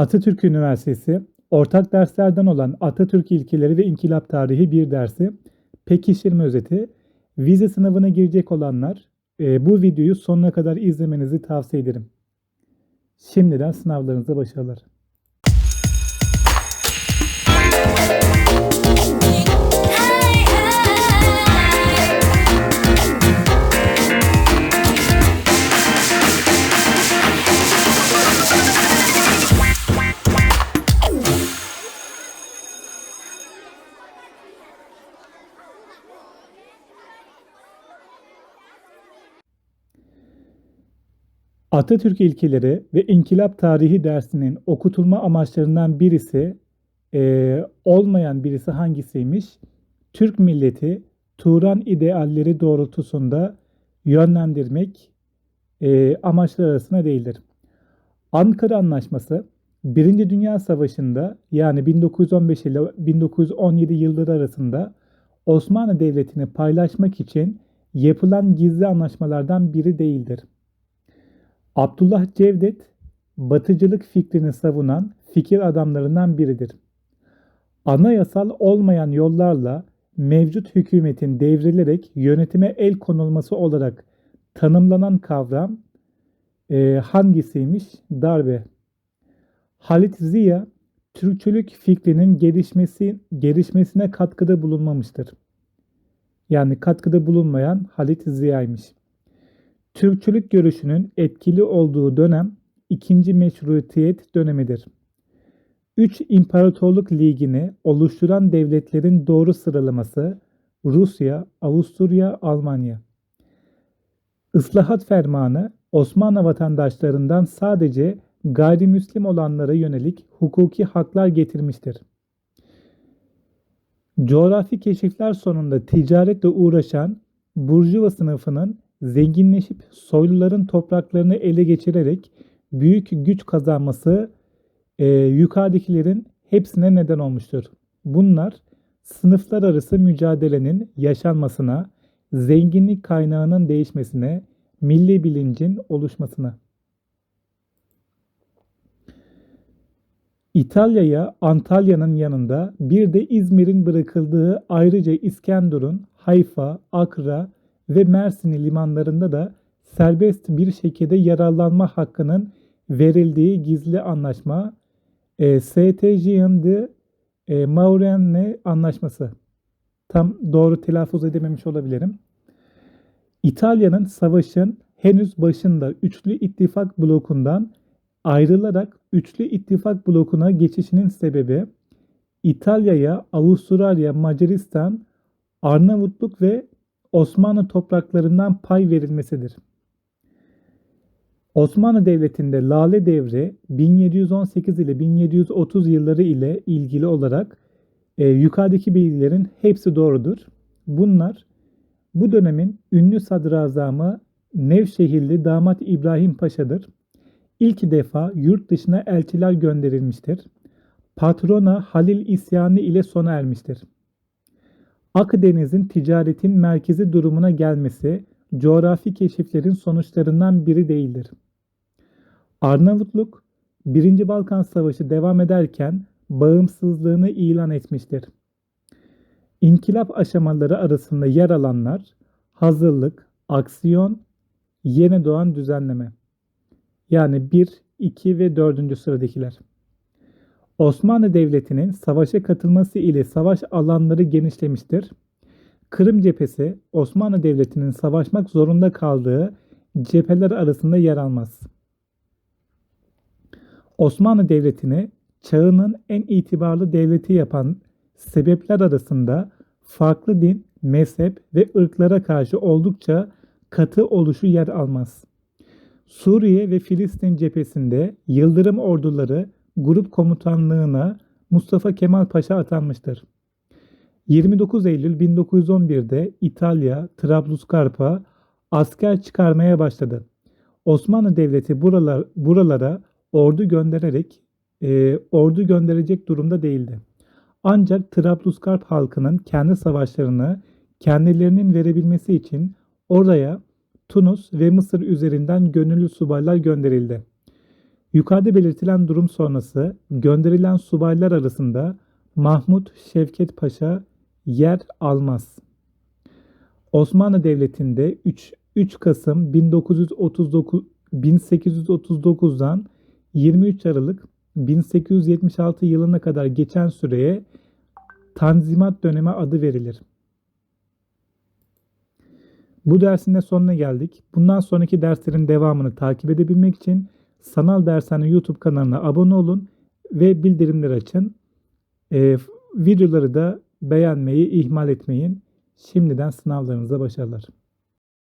Atatürk Üniversitesi ortak derslerden olan Atatürk ilkeleri ve İnkılap tarihi bir dersi pekiştirme özeti vize sınavına girecek olanlar e, bu videoyu sonuna kadar izlemenizi tavsiye ederim. Şimdiden sınavlarınıza başarılar. Atatürk ilkeleri ve İnkılap tarihi dersinin okutulma amaçlarından birisi e, olmayan birisi hangisiymiş? Türk milleti Turan idealleri doğrultusunda yönlendirmek e, amaçlar arasında değildir. Ankara Anlaşması Birinci Dünya Savaşı'nda yani 1915 ile 1917 yılları arasında Osmanlı Devleti'ni paylaşmak için yapılan gizli anlaşmalardan biri değildir. Abdullah Cevdet, batıcılık fikrini savunan fikir adamlarından biridir. Anayasal olmayan yollarla mevcut hükümetin devrilerek yönetime el konulması olarak tanımlanan kavram e, hangisiymiş? Darbe. Halit Ziya, Türkçülük fikrinin gelişmesi, gelişmesine katkıda bulunmamıştır. Yani katkıda bulunmayan Halit Ziya'ymış. Türkçülük görüşünün etkili olduğu dönem ikinci Meşrutiyet dönemidir. Üç İmparatorluk Ligi'ni oluşturan devletlerin doğru sıralaması Rusya, Avusturya, Almanya. Islahat fermanı Osmanlı vatandaşlarından sadece gayrimüslim olanlara yönelik hukuki haklar getirmiştir. Coğrafi keşifler sonunda ticaretle uğraşan Burjuva sınıfının zenginleşip soyluların topraklarını ele geçirerek büyük güç kazanması e, yukarıdakilerin hepsine neden olmuştur. Bunlar sınıflar arası mücadelenin yaşanmasına, zenginlik kaynağının değişmesine, milli bilincin oluşmasına. İtalya'ya Antalya'nın yanında bir de İzmir'in bırakıldığı ayrıca İskenderun, Hayfa, Akra ve Mersin'i limanlarında da serbest bir şekilde yararlanma hakkının verildiği gizli anlaşma e, STGN de e, Maurenne anlaşması. Tam doğru telaffuz edememiş olabilirim. İtalya'nın savaşın henüz başında üçlü ittifak blokundan ayrılarak üçlü ittifak blokuna geçişinin sebebi İtalya'ya Avustralya, Macaristan, Arnavutluk ve Osmanlı topraklarından pay verilmesidir. Osmanlı Devleti'nde Lale Devri 1718 ile 1730 yılları ile ilgili olarak e, yukarıdaki bilgilerin hepsi doğrudur. Bunlar bu dönemin ünlü sadrazamı Nevşehirli damat İbrahim Paşa'dır. İlk defa yurt dışına elçiler gönderilmiştir. Patrona Halil isyanı ile sona ermiştir. Akdeniz'in ticaretin merkezi durumuna gelmesi coğrafi keşiflerin sonuçlarından biri değildir. Arnavutluk, 1. Balkan Savaşı devam ederken bağımsızlığını ilan etmiştir. İnkılap aşamaları arasında yer alanlar hazırlık, aksiyon, yeni doğan düzenleme. Yani 1, 2 ve 4. sıradakiler. Osmanlı Devleti'nin savaşa katılması ile savaş alanları genişlemiştir. Kırım cephesi Osmanlı Devleti'nin savaşmak zorunda kaldığı cepheler arasında yer almaz. Osmanlı Devleti'ni çağının en itibarlı devleti yapan sebepler arasında farklı din, mezhep ve ırklara karşı oldukça katı oluşu yer almaz. Suriye ve Filistin cephesinde Yıldırım orduları grup komutanlığına Mustafa Kemal Paşa atanmıştır. 29 Eylül 1911'de İtalya, Trablusgarp'a asker çıkarmaya başladı. Osmanlı Devleti buralar, buralara ordu göndererek e, ordu gönderecek durumda değildi. Ancak Trablusgarp halkının kendi savaşlarını kendilerinin verebilmesi için oraya Tunus ve Mısır üzerinden gönüllü subaylar gönderildi. Yukarıda belirtilen durum sonrası gönderilen subaylar arasında Mahmut Şevket Paşa yer almaz. Osmanlı Devleti'nde 3, 3 Kasım 1939 1839'dan 23 Aralık 1876 yılına kadar geçen süreye Tanzimat dönemi adı verilir. Bu dersin de sonuna geldik. Bundan sonraki derslerin devamını takip edebilmek için Sanal Dershane YouTube kanalına abone olun ve bildirimleri açın. Ee, videoları da beğenmeyi ihmal etmeyin. Şimdiden sınavlarınıza başarılar.